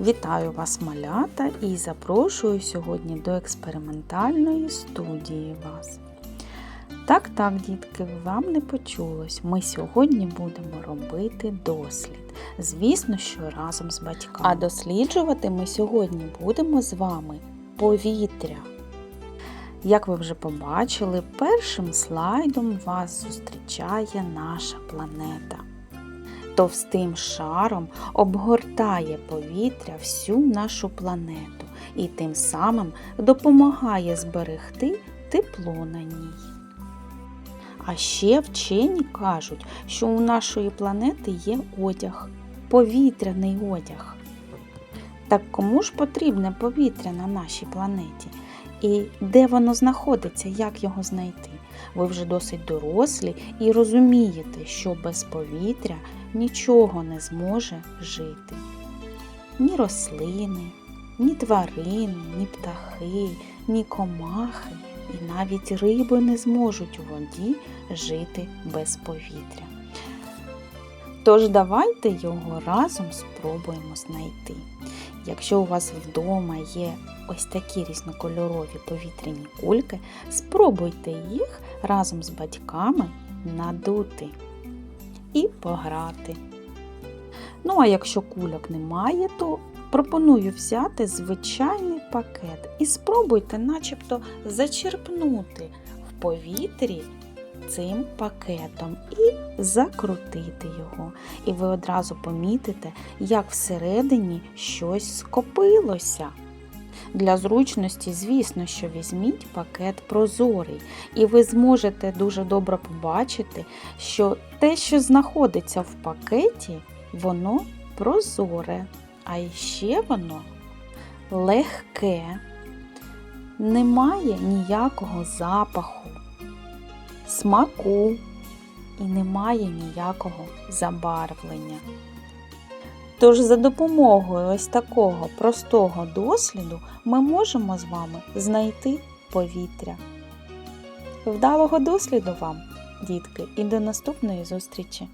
Вітаю вас, малята, і запрошую сьогодні до експериментальної студії вас. Так, так, дітки, вам не почулось. Ми сьогодні будемо робити дослід. Звісно, що разом з батьками. А досліджувати ми сьогодні будемо з вами повітря. Як ви вже побачили, першим слайдом вас зустрічає наша планета. Товстим шаром обгортає повітря всю нашу планету і тим самим допомагає зберегти тепло на ній. А ще вчені кажуть, що у нашої планети є одяг, повітряний одяг. Так кому ж потрібне повітря на нашій планеті? І де воно знаходиться, як його знайти? Ви вже досить дорослі і розумієте, що без повітря нічого не зможе жити. Ні рослини, ні тварини, ні птахи, ні комахи, і навіть риби не зможуть у воді жити без повітря. Тож давайте його разом спробуємо знайти. Якщо у вас вдома є ось такі різнокольорові повітряні кульки, спробуйте їх разом з батьками надути і пограти. Ну, а якщо кульок немає, то пропоную взяти звичайний пакет і спробуйте начебто зачерпнути в повітрі цим пакетом і закрутити його. І ви одразу помітите, як всередині щось скопилося. Для зручності, звісно, що візьміть пакет прозорий, і ви зможете дуже добре побачити, що те, що знаходиться в пакеті, воно прозоре, а ще воно легке, немає ніякого запаху, смаку і немає ніякого забарвлення. Тож за допомогою ось такого простого досліду ми можемо з вами знайти повітря. Вдалого досліду вам, дітки, і до наступної зустрічі!